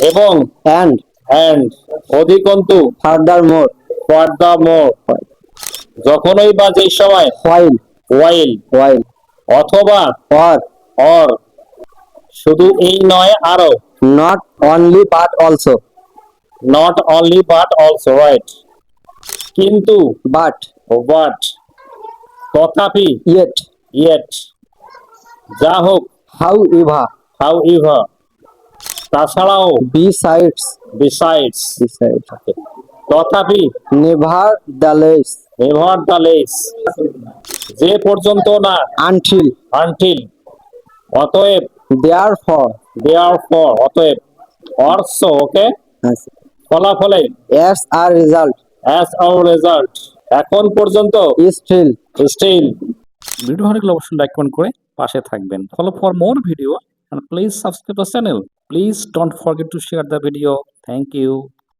এবং and and অধিকন্তু furthermore furthermore যখনই বা যেই সময় while ওয়াইল while অথবা or অর শুধু এই নয় আরও। not only but also not only but also right কিন্তু but বাট তথাপি yet ইয়েট যা হোক however হাউ ইভার তাছাড়াও besides বিসাইডস besides তথাপি নেভার দ্য লেস যে পর্যন্ত না until. আনটিল অতএব therefore. দেয়ার ফর অতএব অর্স ওকে ফলাফলে as a result as a result এখন পর্যন্ত স্টিল স্টিল ভিডিও ভালো লাগলে অবশ্যই লাইক কমেন্ট করে পাশে থাকবেন। Follow for more video and please subscribe the channel. Please don't forget to share the video. Thank you